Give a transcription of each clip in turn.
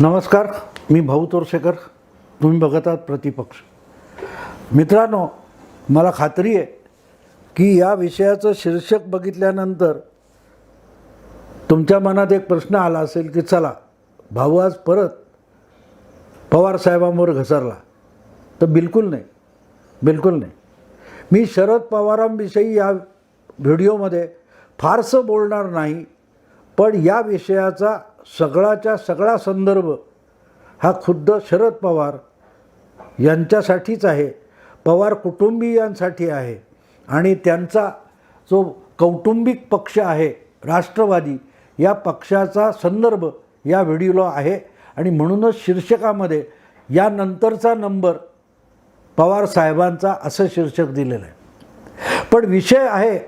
नमस्कार मी भाऊ तोरसेकर. तुम्ही बघत आहात प्रतिपक्ष. मित्रांनो मला खात्री आहे की या विषयाचं शीर्षक बघितल्यानंतर तुमच्या मनात एक प्रश्न आला असेल की चला भाऊ आज परत पवार साहेबांवर घसरला. तर बिलकुल नाही बिलकुल नाही. मी शरद पवारांविषयी या व्हिडिओमध्ये फारसं बोलणार नाही पण या विषयाचा सगळाच्या सगळा संदर्भ हा खुद्द शरद पवार यांच्यासाठीच आहे. पवार कुटुंबीयांसाठी आहे. आणि त्यांचा जो कौटुंबिक पक्ष आहे राष्ट्रवादी या पक्षाचा संदर्भ या व्हिडिओला आहे. आणि म्हणूनच शीर्षकामध्ये यानंतरचा नंबर पवार साहेबांचा असं शीर्षक दिलेलं आहे. पण विषय आहे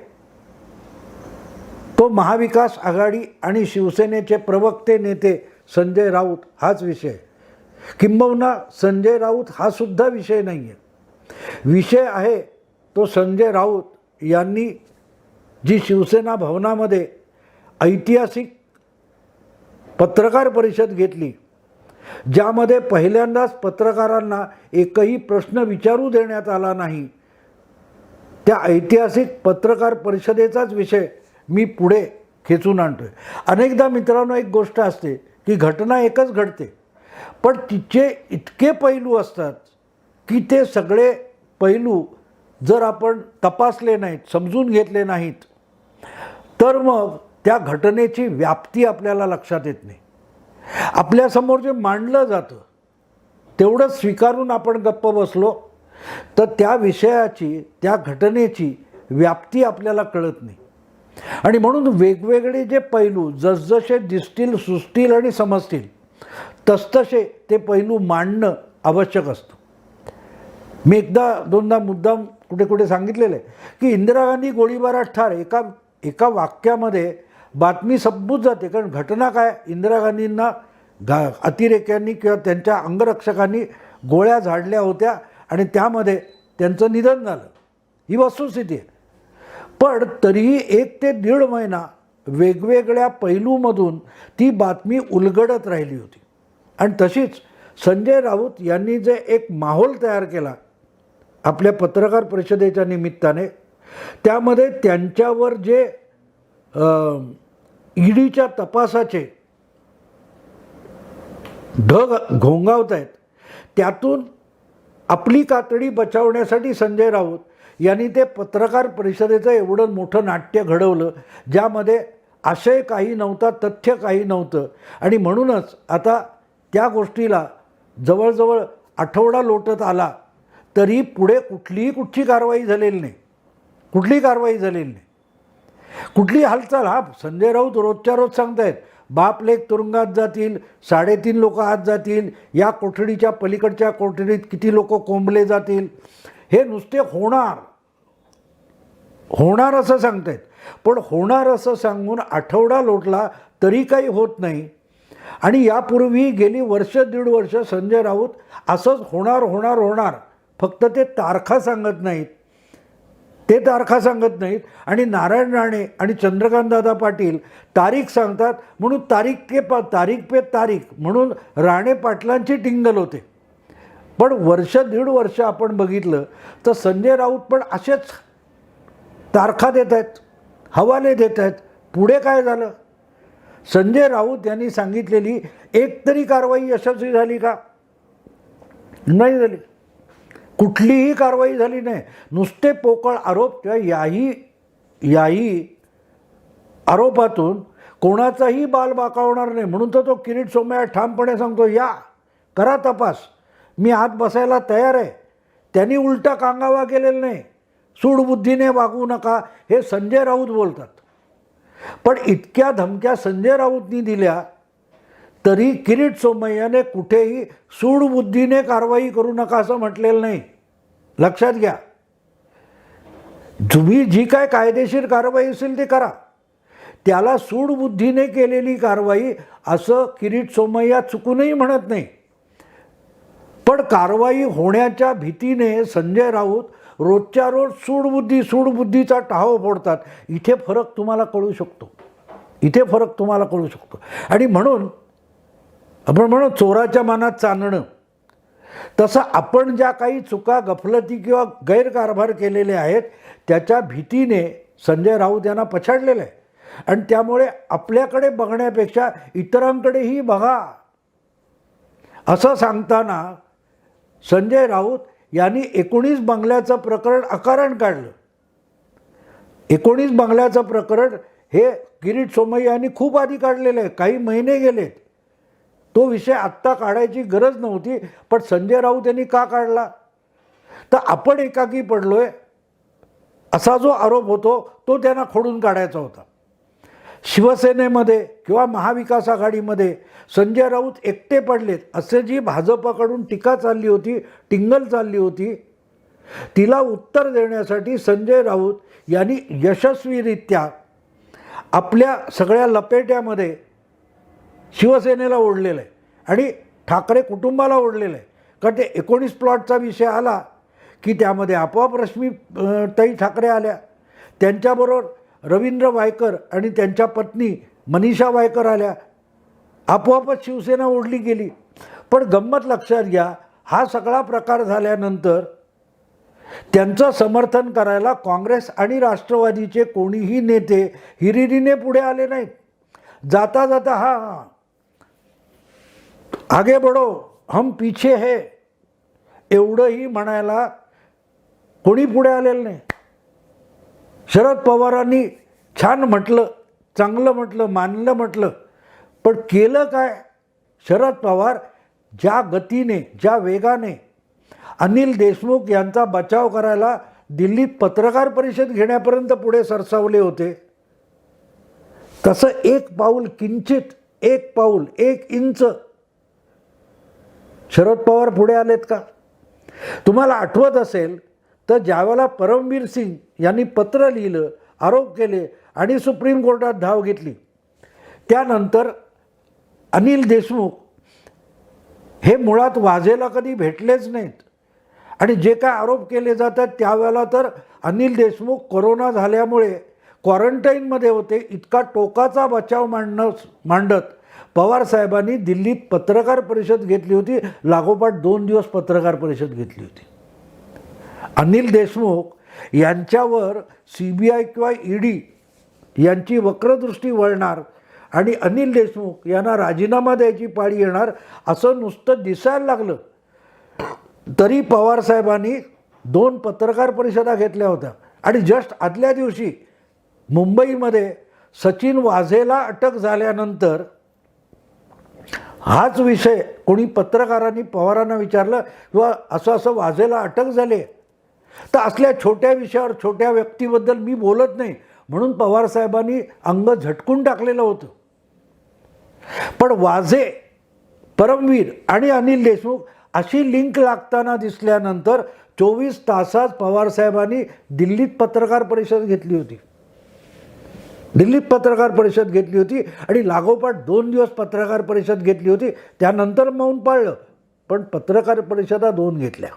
तो महाविकास आघाडी आणि शिवसेनेचे प्रवक्ते नेते संजय राऊत हाच विषय. किंबहुना संजय राऊत हा सुद्धा विषय नाही आहे विषय आहे तो संजय राऊत यांनी जी शिवसेना भवनामध्ये ऐतिहासिक पत्रकार परिषद घेतली ज्यामध्ये पहिल्यांदाच पत्रकारांना एकही प्रश्न विचारू देण्यात आला नाही त्या ऐतिहासिक पत्रकार परिषदेचाच विषय मी पुढे खेचून आणतो आहे अनेकदा मित्रांनो एक गोष्ट असते की घटना एकच घडते. पण तिचे इतके पैलू असतात की ते सगळे पैलू जर आपण तपासले नाहीत समजून घेतले नाहीत तर मग त्या घटनेची व्याप्ती आपल्याला लक्षात येत नाही. आपल्यासमोर जे मांडलं जातं तेवढंच स्वीकारून आपण गप्प बसलो तर त्या विषयाची त्या घटनेची व्याप्ती आपल्याला कळत नाही. आणि म्हणून वेगवेगळे जे पैलू जसजसे दिसतील सुचतील आणि समजतील तसतसे ते पैलू मांडणं आवश्यक असतं. मी एकदा दोनदा मुद्दाम कुठे कुठे सांगितलेलं आहे की इंदिरा गांधी गोळीबारात ठार एका एका वाक्यामध्ये बातमी संपूत जाते. कारण घटना काय? इंदिरा गांधींना गा अतिरेक्यांनी किंवा त्यांच्या अंगरक्षकांनी गोळ्या झाडल्या होत्या आणि त्यामध्ये त्यांचं निधन झालं. ही वस्तुस्थिती आहे. पण तरीही एक ते दीड महिना वेगवेगळ्या पैलूमधून ती बातमी उलगडत राहिली होती. आणि तशीच संजय राऊत यांनी जे एक माहोल तयार केला आपल्या पत्रकार परिषदेच्या निमित्ताने त्यामध्ये त्यांच्यावर जे ईडीच्या तपासाचे ढग घोंगावत आहेत त्यातून आपली कातडी बचावण्यासाठी संजय राऊत यांनी ते पत्रकार परिषदेचं एवढं मोठं नाट्य घडवलं ज्यामध्ये आशय काही नव्हता तथ्य काही नव्हतं. आणि म्हणूनच आता त्या गोष्टीला जवळजवळ आठवडा लोटत आला तरी पुढे कुठलीही कुठची कारवाई झालेली नाही. कुठलीही कारवाई झालेली नाही. कुठली हालचाल हा संजय राऊत रोजच्या रोज सांगतायत बाप लेख तुरुंगात जातील साडेतीन लोक आत जातील या कोठडीच्या पलीकडच्या कोठडीत किती लोक कोंबले जातील हे नुसते होणार. होणार असं सांगतायत. पण होणार असं सांगून आठवडा लोटला तरी काही होत नाही. आणि यापूर्वी गेली वर्ष दीड वर्ष संजय राऊत असंच होणार होणार होणार. फक्त ते तारखा सांगत नाहीत. ते तारखा सांगत नाहीत. आणि नारायण राणे आणि चंद्रकांतदादा पाटील तारीख सांगतात म्हणून तारीख के पा तारीख पे तारीख म्हणून राणे पाटलांची टिंगल होते. पण वर्ष दीड वर्ष आपण बघितलं तर संजय राऊत पण असेच तारखा देत आहेत हवाले देत आहेत. पुढे काय झालं? संजय राऊत यांनी सांगितलेली एक तरी कारवाई यशस्वी झाली का? नाही झाली. कुठलीही कारवाई झाली नाही. नुसते पोकळ आरोप किंवा याही याही आरोपातून कोणाचाही बाल बाकावणार नाही. म्हणून तर तो किरीट सोमया ठामपणे सांगतो या करा तपास. मी आत बसायला तयार आहे. त्यांनी उलटा कांगावा केलेला नाही. सूडबुद्धीने वागू नका हे संजय राऊत बोलतात. पण इतक्या धमक्या संजय राऊतनी दिल्या तरी किरीट सोमय्याने कुठेही सूडबुद्धीने कारवाई करू नका असं म्हटलेलं नाही. लक्षात घ्या. तुम्ही जी काय कायदेशीर कारवाई असेल ती करा. त्याला सूडबुद्धीने केलेली कारवाई असं किरीट सोमय्या चुकूनही म्हणत नाही. पण कारवाई होण्याच्या भीतीने संजय राऊत रोजच्या रोज सूडबुद्धी सूडबुद्धीचा टाव फोडतात इथे फरक तुम्हाला कळू शकतो. इथे फरक तुम्हाला कळू शकतो. आणि म्हणून आपण म्हणू चोराच्या मनात चांदणं. तसं आपण ज्या काही चुका गफलती किंवा गैरकारभार केलेले आहेत त्याच्या भीतीने संजय राऊत यांना पछाडलेलं आहे. आणि त्यामुळे आपल्याकडे बघण्यापेक्षा इतरांकडेही बघा. असं सांगताना संजय राऊत यांनी एकोणीस बंगल्याचं प्रकरण अकारण काढलं. एकोणीस बंगल्याचं प्रकरण हे किरीट सोमय्या यांनी खूप आधी काढलेलं आहे काही महिने गेलेत. तो विषय आत्ता काढायची गरज नव्हती पण संजय राऊत यांनी का काढला? तर आपण एकाकी पडलो आहे असा जो आरोप होतो तो त्यांना खोडून काढायचा होता. शिवसेनेमध्ये किंवा महाविकास आघाडीमध्ये संजय राऊत एकटे पडलेत. असे जी भाजपकडून टीका चालली होती टिंगल चालली होती. तिला उत्तर देण्यासाठी संजय राऊत यांनी यशस्वीरित्या आपल्या सगळ्या लपेट्यामध्ये शिवसेनेला ओढलेलं आहे आणि ठाकरे कुटुंबाला ओढलेलं आहे कारण ते एकोणीस प्लॉटचा विषय आला की त्यामध्ये आपोआप रश्मी ताई ठाकरे आल्या. त्यांच्याबरोबर रवींद्र वायकर आणि त्यांच्या पत्नी मनीषा वायकर आल्या. आपोआपच शिवसेना ओढली गेली. पण गंमत लक्षात घ्या हा सगळा प्रकार झाल्यानंतर त्यांचं समर्थन करायला काँग्रेस आणि राष्ट्रवादीचे कोणीही नेते हिरिरीने पुढे आले नाहीत. जाता जाता हा हा. आगे बडो हम पीछे है. एवढंही म्हणायला कोणी पुढे आलेलं नाही. शरद पवारांनी छान म्हटलं चांगलं म्हटलं मानलं म्हटलं. पण केलं काय? शरद पवार ज्या गतीने ज्या वेगाने अनिल देशमुख यांचा बचाव करायला दिल्लीत पत्रकार परिषद घेण्यापर्यंत पुढे सरसावले होते. तसं एक पाऊल किंचित एक पाऊल एक इंच शरद पवार पुढे आलेत का? तुम्हाला आठवत असेल तर ज्यावेळेला परमवीर सिंग यांनी पत्र लिहिलं आरोप केले आणि सुप्रीम कोर्टात धाव घेतली त्यानंतर अनिल देशमुख हे मुळात वाजेला कधी भेटलेच नाहीत. आणि जे काय आरोप केले जातात त्यावेळेला तर अनिल देशमुख कोरोना झाल्यामुळे क्वारंटाईनमध्ये होते इतका टोकाचा बचाव मांडणं मांडत. पवारसाहेबांनी दिल्लीत पत्रकार परिषद घेतली होती लागोपाठ दोन दिवस पत्रकार परिषद घेतली होती. अनिल देशमुख यांच्यावर सी बी आय किंवा ई डी यांची वक्रदृष्टी वळणार आणि अनिल देशमुख यांना राजीनामा द्यायची पाळी येणार असं नुसतं दिसायला लागलं तरी पवारसाहेबांनी दोन पत्रकार परिषदा घेतल्या होत्या आणि जस्ट आदल्या दिवशी मुंबईमध्ये सचिन वाझेला अटक झाल्यानंतर हाच विषय कोणी पत्रकारांनी पवारांना विचारलं किंवा असं असं वाझेला अटक झाली आहे. तर असल्या छोट्या विषयावर छोट्या व्यक्तीबद्दल मी बोलत नाही. म्हणून पवारसाहेबांनी अंग झटकून टाकलेलं होतं. पण वाझे परमवीर आणि अनिल देशमुख अशी लिंक लागताना दिसल्यानंतर चोवीस तासात पवारसाहेबांनी दिल्लीत पत्रकार परिषद घेतली होती. दिल्लीत पत्रकार परिषद घेतली होती आणि लागोपाठ दोन दिवस पत्रकार परिषद घेतली होती. त्यानंतर मौन पाळलं पण पत्रकार परिषदा दोन घेतल्या.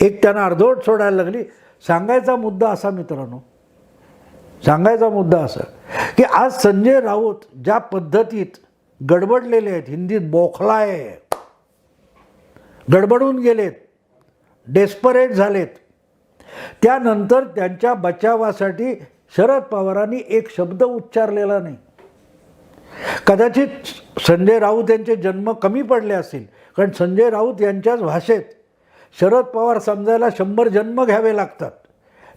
एक त्यांना अर्धवट सोडायला लागली. सांगायचा मुद्दा असा मित्रांनो सांगायचा मुद्दा असा की आज संजय राऊत ज्या पद्धतीत गडबडलेले आहेत हिंदीत बोखलाय गडबडून गेलेत डेस्परेट झालेत त्यानंतर त्यांच्या बचावासाठी शरद पवारांनी एक शब्द उच्चारलेला नाही. कदाचित संजय राऊत यांचे जन्म कमी पडले असतील कारण संजय राऊत यांच्याच भाषेत शरद पवार समजायला शंभर जन्म घ्यावे लागतात.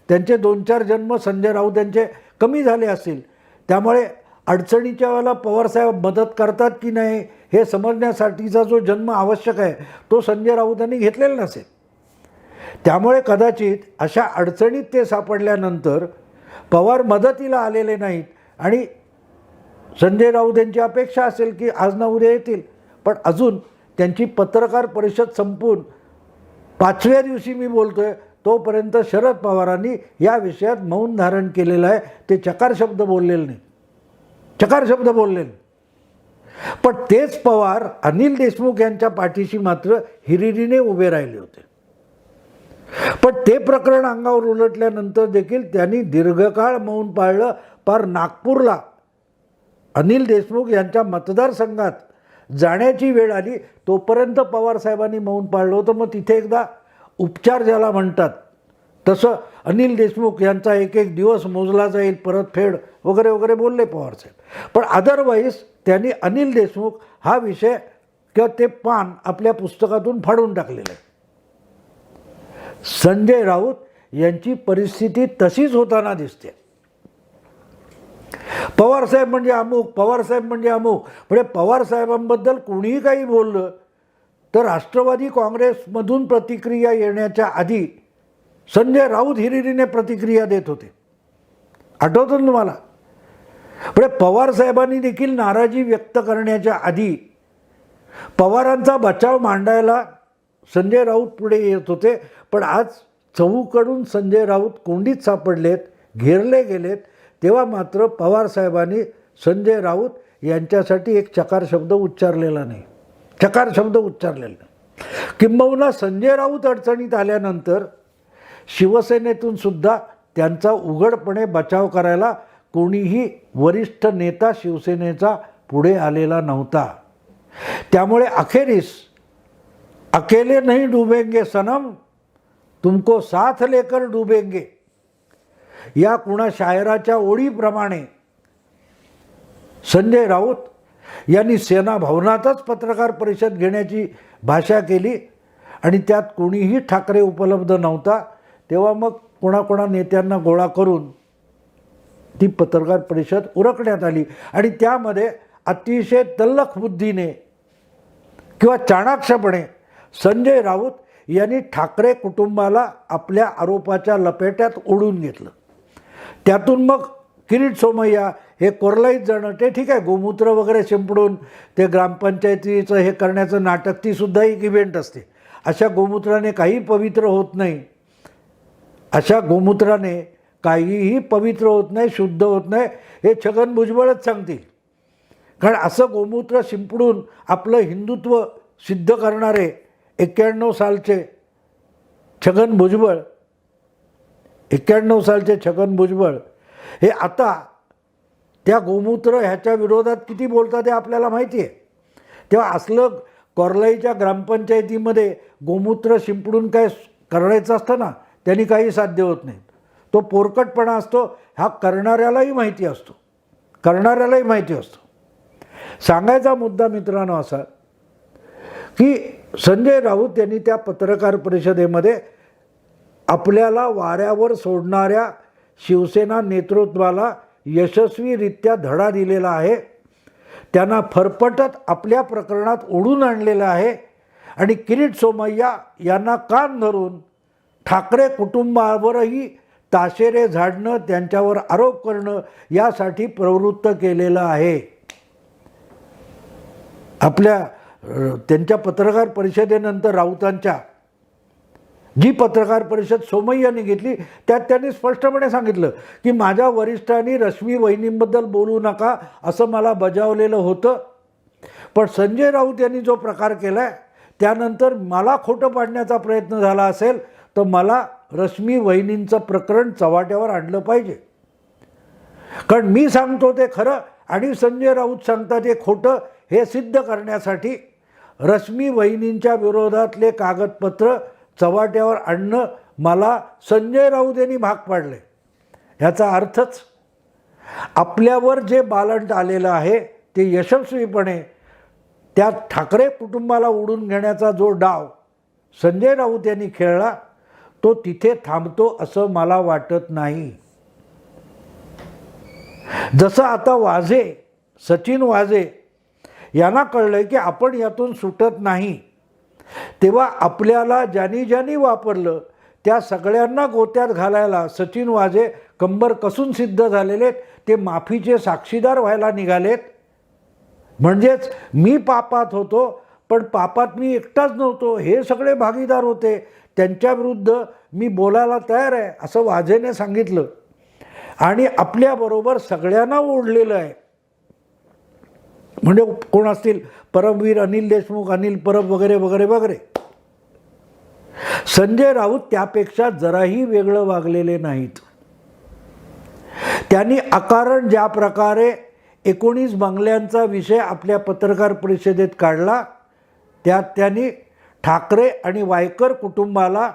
त्यांचे दोन चार जन्म संजय राऊत यांचे कमी झाले असतील. त्यामुळे अडचणीच्या वेळेला पवारसाहेब मदत करतात की नाही हे समजण्यासाठीचा जो जन्म आवश्यक आहे तो संजय राऊत यांनी घेतलेला नसेल. त्यामुळे कदाचित अशा अडचणीत ते सापडल्यानंतर पवार मदतीला आलेले नाहीत आणि संजय राऊत यांची अपेक्षा असेल की आज ना उद्या येतील. पण अजून त्यांची पत्रकार परिषद संपून पाचव्या दिवशी मी बोलतो आहे तोपर्यंत शरद पवारांनी या विषयात मौन धारण केलेलं आहे. ते चकार शब्द बोललेले नाही. चकार शब्द बोललेले नाही. पण तेच पवार अनिल देशमुख यांच्या पाठीशी मात्र हिरिरीने उभे राहिले होते. पण ते प्रकरण अंगावर उलटल्यानंतर देखील त्यांनी दीर्घकाळ मौन पाळलं. पार नागपूरला अनिल देशमुख यांच्या मतदारसंघात जाण्याची वेळ आली तोपर्यंत पवारसाहेबांनी मौन पाळलं होतं. मग तिथे एकदा उपचार ज्याला म्हणतात तसं अनिल देशमुख यांचा एक एक दिवस मोजला जाईल परतफेड वगैरे वगैरे बोलले पवारसाहेब पण अदरवाईज त्यांनी अनिल देशमुख हा विषय किंवा ते पान आपल्या पुस्तकातून फाडून टाकलेलं आहे. संजय राऊत यांची परिस्थिती तशीच होताना दिसते. पवारसाहेब म्हणजे अमुक पवारसाहेब म्हणजे अमुक. म्हणजे पवारसाहेबांबद्दल कोणीही काही बोललं तर राष्ट्रवादी काँग्रेसमधून प्रतिक्रिया येण्याच्या आधी संजय राऊत हिरिरीने प्रतिक्रिया देत होते. आठवतं ना तुम्हाला? म्हणजे पवारसाहेबांनी देखील नाराजी व्यक्त करण्याच्या आधी पवारांचा बचाव मांडायला संजय राऊत पुढे येत होते पण आज चहूकडून संजय राऊत कोंडीत सापडलेत घेरले गेलेत. तेव्हा मात्र पवारसाहेबांनी संजय राऊत यांच्यासाठी एक चकार शब्द उच्चारलेला नाही. चकार शब्द उच्चारलेला नाही. किंबहुना संजय राऊत अडचणीत आल्यानंतर शिवसेनेतून सुद्धा त्यांचा उघडपणे बचाव करायला कोणीही वरिष्ठ नेता शिवसेनेचा पुढे आलेला नव्हता. त्यामुळे अखेरीस अकेले नहीं डुबेंगे सनम तुमको साथ लेकर डुबेंगे. या कुणा शायराच्या ओळीप्रमाणे संजय राऊत यांनी सेना भवनातच पत्रकार परिषद घेण्याची भाषा केली आणि त्यात कोणीही ठाकरे उपलब्ध नव्हता तेव्हा मग कोणाकोणा नेत्यांना गोळा करून ती पत्रकार परिषद उरकण्यात आली. आणि त्यामध्ये अतिशय तल्लख बुद्धीने किंवा चाणाक्षपणे संजय राऊत यांनी ठाकरे कुटुंबाला आपल्या आरोपाच्या लपेट्यात ओढून घेतलं. त्यातून मग किरीट सोमय्या हे कोरलाईत जाणं ते ठीक आहे गोमूत्र वगैरे शिंपडून ते ग्रामपंचायतीचं हे करण्याचं नाटक तीसुद्धा एक इव्हेंट असते. अशा गोमूत्राने काही पवित्र होत नाही. अशा गोमूत्राने काहीही पवित्र होत नाही शुद्ध होत नाही हे छगन भुजबळच सांगतील. कारण असं गोमूत्र शिंपडून आपलं हिंदुत्व सिद्ध करणारे एक्क्याण्णव सालचे छगन भुजबळ एक्क्याण्णव सालचे छगन भुजबळ हे आता त्या गोमूत्र ह्याच्या विरोधात किती बोलतात हे आपल्याला माहिती आहे. तेव्हा असलं कोरलाईच्या ग्रामपंचायतीमध्ये गोमूत्र शिंपडून काय करायचं असतं ना त्यांनी काही साध्य होत नाही. तो पोरकटपणा असतो हा करणाऱ्यालाही माहिती असतो. करणाऱ्यालाही माहिती असतो. सांगायचा मुद्दा मित्रांनो असा की संजय राऊत यांनी त्या पत्रकार परिषदेमध्ये आपल्याला वाऱ्यावर सोडणाऱ्या शिवसेना नेतृत्वाला यशस्वीरित्या धडा दिलेला आहे. त्यांना फरफटत आपल्या प्रकरणात ओढून आणलेलं आहे. आणि किरीट सोमय्या यांना कान धरून ठाकरे कुटुंबावरही ताशेरे झाडणं त्यांच्यावर आरोप करणं यासाठी प्रवृत्त केलेलं आहे. आपल्या त्यांच्या पत्रकार परिषदेनंतर राऊतांच्या जी पत्रकार परिषद सोमय्याने घेतली त्यात त्यांनी स्पष्टपणे सांगितलं की माझ्या वरिष्ठांनी रश्मी वहिनींबद्दल बोलू नका असं मला बजावलेलं होतं. पण संजय राऊत यांनी जो प्रकार केला आहे त्यानंतर मला खोटं पाडण्याचा प्रयत्न झाला असेल तर मला रश्मी वहिनींचं प्रकरण चव्हाट्यावर आणलं पाहिजे. कारण मी सांगतो ते खरं आणि संजय राऊत सांगतात ते खोटं हे सिद्ध करण्यासाठी रश्मी वहिनींच्या विरोधातले कागदपत्र चव्हाट्यावर आणणं मला संजय राऊत यांनी भाग पाडले ह्याचा अर्थच आपल्यावर जे बालंट आलेलं आहे ते यशस्वीपणे त्या ठाकरे कुटुंबाला उडून घेण्याचा जो डाव संजय राऊत यांनी खेळला तो तिथे थांबतो असं मला वाटत नाही. जसं आता वाझे सचिन वाझे यांना कळलं की आपण यातून सुटत नाही. तेव्हा आपल्याला ज्यांनी ज्यांनी वापरलं त्या सगळ्यांना गोत्यात घालायला सचिन वाजे कंबर कसून सिद्ध झालेले ते माफीचे साक्षीदार व्हायला निघालेत. म्हणजेच मी पापात होतो पण पापात मी एकटाच नव्हतो हे सगळे भागीदार होते. त्यांच्याविरुद्ध मी बोलायला तयार आहे असं वाजेने सांगितलं. आणि आपल्याबरोबर सगळ्यांना ओढलेलं आहे. म्हणजे कोण असतील परमवीर अनिल देशमुख अनिल परब वगैरे वगैरे वगैरे. संजय राऊत त्यापेक्षा जराही वेगळं वागलेले नाहीत. त्यांनी अकारण ज्या प्रकारे एकोणीस बंगल्यांचा विषय आपल्या पत्रकार परिषदेत काढला त्यात त्यांनी ठाकरे आणि वायकर कुटुंबाला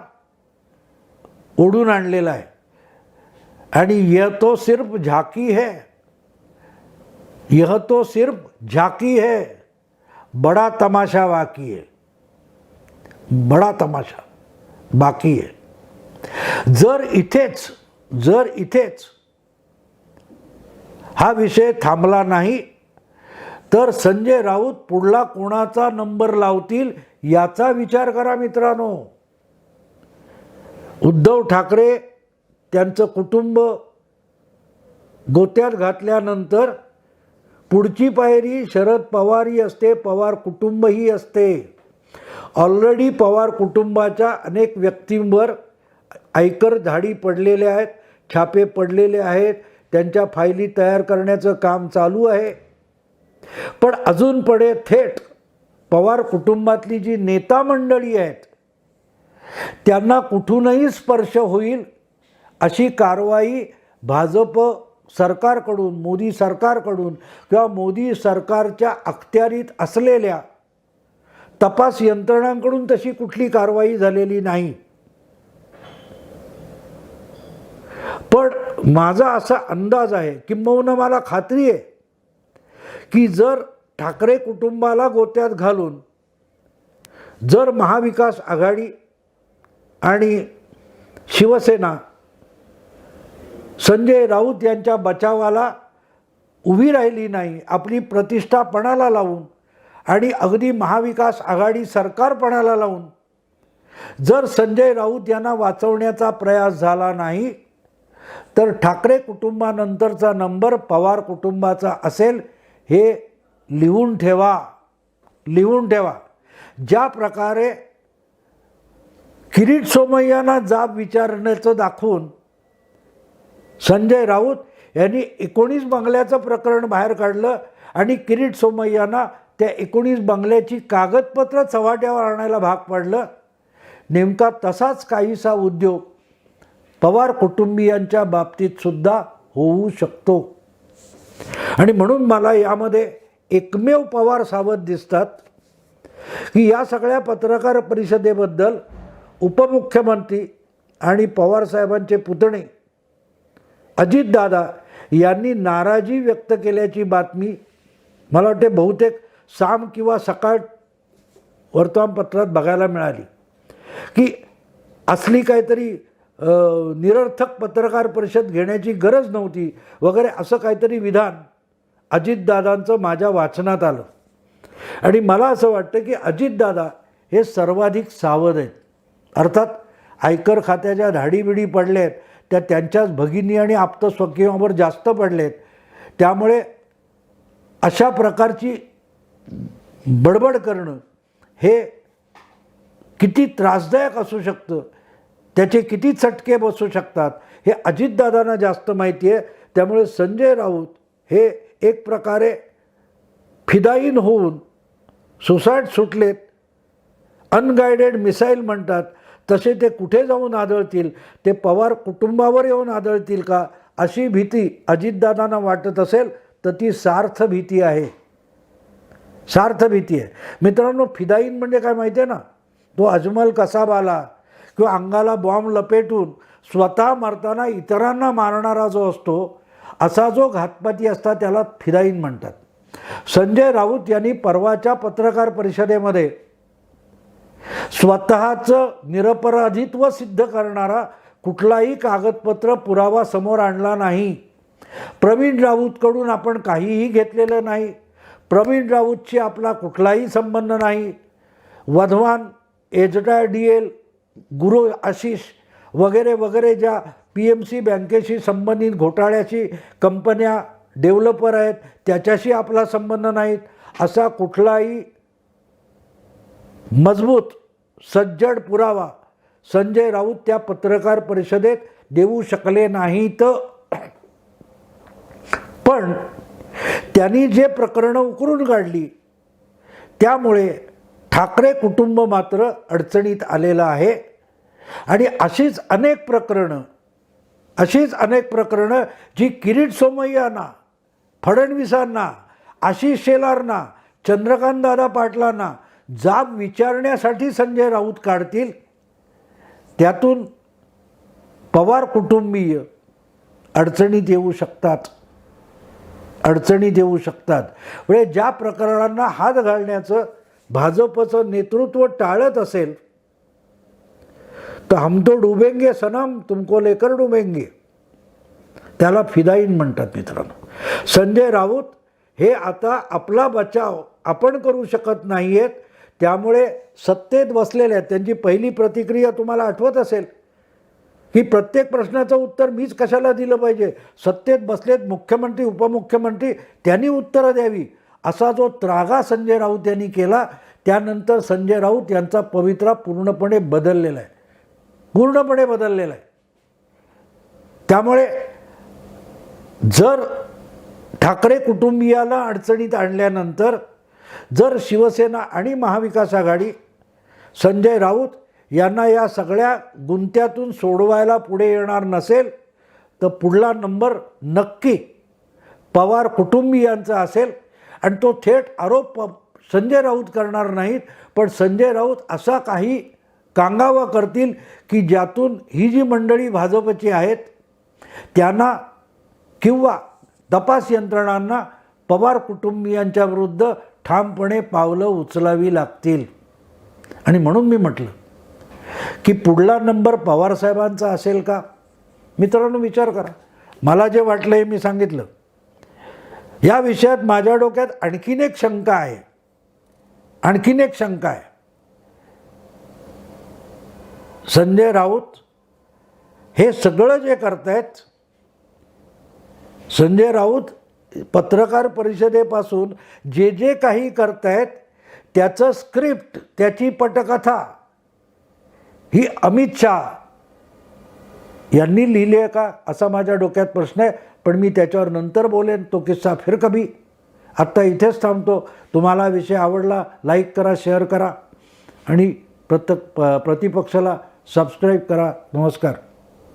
ओढून आणलेला आहे. आणि यह तो सिर्फ झाकी है. यह तो सिर्फ झाकी है बड़ा तमाशा बाकी है। बडा तमाशा बाकी आहे जर इथेच जर इथेच हा विषय थांबला नाही तर संजय राऊत पुढला कोणाचा नंबर लावतील याचा विचार करा मित्रांनो. उद्धव ठाकरे त्यांचं कुटुंब गोत्यात घातल्यानंतर पुढची पायरी शरद पवारही असते पवार कुटुंबही असते. ऑलरेडी पवार कुटुंबाच्या अनेक व्यक्तींवर आयकर झाडी पडलेले आहेत छापे पडलेले आहेत त्यांच्या फायली तयार करण्याचं काम चालू आहे. पण अजून पडे थेट पवार कुटुंबातली जी नेता मंडळी आहेत त्यांना कुठूनही स्पर्श होईल अशी कारवाई भाजप सरकारकडून मोदी सरकारकडून किंवा मोदी सरकारच्या अखत्यारीत असलेल्या तपास यंत्रणांकडून तशी कुठली कारवाई झालेली नाही. पण माझा असा अंदाज आहे किंबहुना मला खात्री आहे की जर ठाकरे कुटुंबाला गोत्यात घालून जर महाविकास आघाडी आणि शिवसेना संजय राऊत यांच्या बचावाला उभी राहिली नाही आपली प्रतिष्ठापणाला लावून आणि अगदी महाविकास आघाडी सरकारपणाला लावून. जर संजय राऊत यांना वाचवण्याचा प्रयास झाला नाही तर ठाकरे कुटुंबानंतरचा नंबर पवार कुटुंबाचा असेल हे लिहून ठेवा लिहून ठेवा. ज्या प्रकारे किरीट सोमय्यांना जाब विचारण्याचं दाखवून संजय राऊत यांनी एकोणीस बंगल्याचं प्रकरण बाहेर काढलं आणि किरीट सोमय्यांना त्या एकोणीस बंगल्याची कागदपत्र चव्हाट्यावर आणायला भाग पडलं. नेमका तसाच काहीसा उद्योग पवार कुटुंबियांच्या बाबतीत सुद्धा होऊ शकतो. आणि म्हणून मला यामध्ये एकमेव पवार सावध दिसतात की या सगळ्या पत्रकार परिषदेबद्दल उपमुख्यमंत्री आणि पवारसाहेबांचे पुतणे अजितदादा यांनी नाराजी व्यक्त केल्याची बातमी मला वाटते बहुतेक साम किंवा सकाळ वर्तमानपत्रात बघायला मिळाली. की असली काहीतरी निरर्थक पत्रकार परिषद घेण्याची गरज नव्हती वगैरे असं काहीतरी विधान अजितदादांचं माझ्या वाचनात आलं. आणि मला असं वाटतं की अजितदादा हे सर्वाधिक सावध आहेत. अर्थात आयकर खात्याच्या धाडीबिडी पडल्या आहेत त्या त्यांच्याच भगिनी आणि आप्त आप्तस्वकीयांवर जास्त पडलेत. त्यामुळे अशा प्रकारची बडबड करणं हे किती त्रासदायक असू शकतं? त्याचे किती चटके बसू शकतात? हे अजितदादांना जास्त माहिती आहे. त्यामुळे संजय राऊत हे एक प्रकारे फिदाईन होऊन सुसाईड सुटलेत. अनगायडेड मिसाईल म्हणतात. तसे ते कुठे जाऊन आदळतील? ते पवार कुटुंबावर येऊन आदळतील का? अशी भीती अजितदादांना वाटत असेल तर ती सार्थ भीती आहे. सार्थ भीती आहे. मित्रांनो फिदाईन म्हणजे काय माहिती आहे ना? तो अजमल कसाबाला किंवा अंगाला बॉम्ब लपेटून स्वतः मरताना इतरांना मारणारा जो असतो असा जो घातपाती असता त्याला फिदाईन म्हणतात. संजय राऊत यांनी परवाच्या पत्रकार परिषदेमध्ये स्वतःचं निरपराधित्व सिद्ध करणारा कुठलाही कागदपत्र पुरावा समोर आणला नाही. प्रवीण राऊतकडून आपण काहीही घेतलेलं नाही. प्रवीण राऊतशी आपला कुठलाही संबंध नाही. वधवान एजडा डी एल गुरु आशिष वगैरे वगैरे ज्या पी एम सी बँकेशी संबंधित घोटाळ्याची कंपन्या डेव्हलपर आहेत त्याच्याशी आपला संबंध नाहीत. असा कुठलाही मजबूत सज्जड पुरावा. संजय राऊत त्या पत्रकार परिषदेत देऊ शकले नाहीत. पण त्यांनी जे प्रकरणं उकरून काढली त्यामुळे ठाकरे कुटुंब मात्र अडचणीत आलेलं आहे. आणि अशीच अनेक प्रकरणं अशीच अनेक प्रकरणं जी किरीट सोमय्यांना फडणवीसांना आशिष शेलारना चंद्रकांत दादा पाटलांना जाब विचारण्यासाठी संजय राऊत काढतील. त्यातून पवार कुटुंबीय अडचणीत येऊ शकतात. अडचणीत येऊ शकतात. म्हणजे ज्या प्रकरणांना हात घालण्याचं भाजपचं नेतृत्व टाळत असेल तर हम तो डुबेंगे सनम तुमको लेकर डुबेंगे. त्याला फिदाईन म्हणतात मित्रांनो. संजय राऊत हे आता आपला बचाव आपण करू शकत नाही आहेत त्यामुळे सत्तेत बसलेल्या आहेत त्यांची पहिली प्रतिक्रिया तुम्हाला आठवत असेल. की प्रत्येक प्रश्नाचं उत्तर मीच कशाला दिलं पाहिजे? सत्तेत बसलेत मुख्यमंत्री उपमुख्यमंत्री त्यांनी उत्तरं द्यावी. असा जो त्रागा संजय राऊत यांनी केला त्यानंतर संजय राऊत यांचा पवित्रा पूर्णपणे बदललेला आहे. पूर्णपणे बदललेला आहे. त्यामुळे जर ठाकरे कुटुंबियाला अडचणीत आणल्यानंतर जर शिवसेना आणि महाविकास आघाडी संजय राऊत यांना या सगळ्या गुंत्यातून सोडवायला पुढे येणार नसेल तर पुढला नंबर नक्की पवार कुटुंबियांचा असेल. आणि तो थेट आरोप संजय राऊत करणार नाहीत पण संजय राऊत असा काही कांगावा करतील की ज्यातून ही जी मंडळी भाजपची आहेत त्यांना किंवा तपास यंत्रणांना पवार कुटुंबियांच्या विरुद्ध ठामपणे पावलं उचलावी लागतील. आणि म्हणून मी म्हटलं की पुढला नंबर पवारसाहेबांचा असेल का? मित्रांनो विचार करा. मला जे वाटलं हे मी सांगितलं. या विषयात माझ्या डोक्यात आणखीन एक शंका आहे. आणखीन एक शंका आहे. संजय राऊत हे सगळं जे करतायत संजय राऊत पत्रकार परिषदेपासून जे जे काही करतायत त्याचं स्क्रिप्ट त्याची पटकथा ही अमित शहा यांनी लिहिली आहे का? असा माझ्या डोक्यात प्रश्न आहे. पण मी त्याच्यावर नंतर बोलेन. तो किस्सा फिर कभी. आत्ता इथेच थांबतो. तुम्हाला विषय आवडला लाईक करा शेअर करा. आणि प्रत प प्रतिपक्षाला सबस्क्राईब करा. नमस्कार.